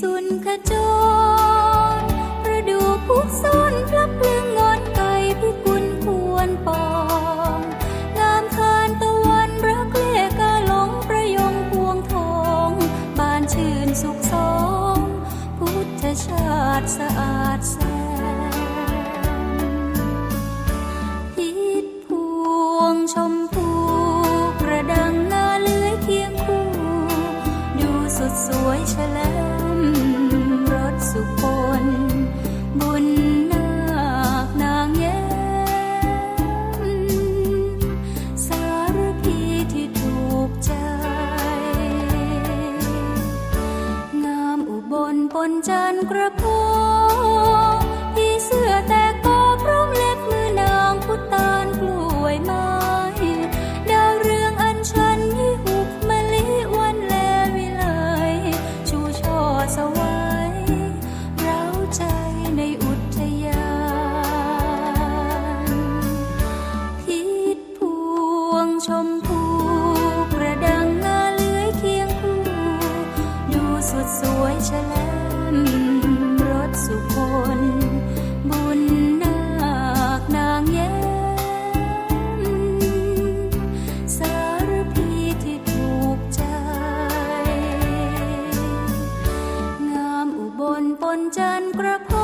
สุนขจรประดูผู้ซ่อนพลับเพลิงงอนไก่พิกุลควรปองงามคานตะวันรักเล่กาหลงประยงพวงทองบานชื่นสุขสอง พุทธชาติสะอาดแส คนจันกระโปงที่เสื้อแต่ก็พร้อมเล็บมือนางพุตานกล้วยไม้ดาวเรืองอันฉันยี่หุบมะลิวันแลวิไลชูช่อสวายเราใจในอุทยานพิษพวงชมพูกระดังงาเลื้อยเคียงคู่ดูสุดสวยฉลย ปนเจินกระพ